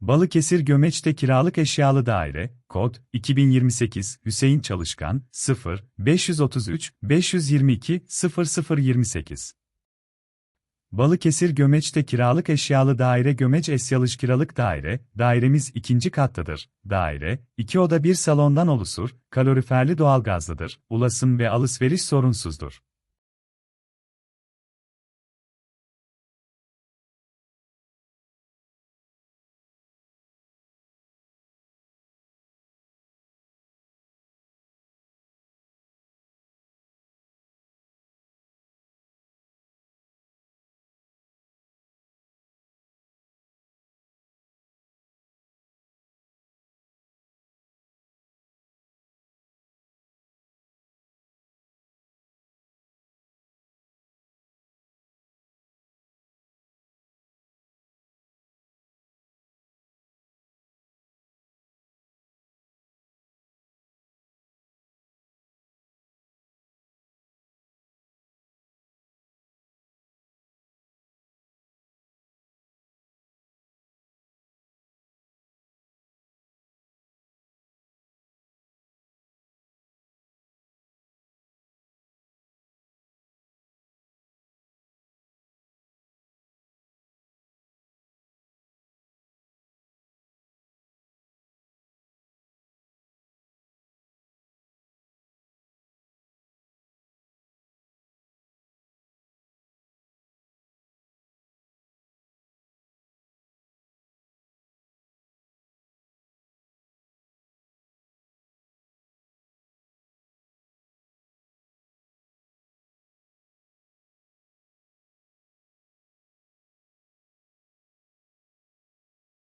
Balıkesir Gömeç'te kiralık eşyalı daire, kod 2028 Hüseyin Çalışkan 0 533 522 0028. Balıkesir Gömeç'te kiralık eşyalı daire Gömeç Esyalış kiralık daire, dairemiz ikinci kattadır. Daire, iki oda bir salondan oluşur, kaloriferli doğalgazlıdır, ulaşım ve alışveriş sorunsuzdur.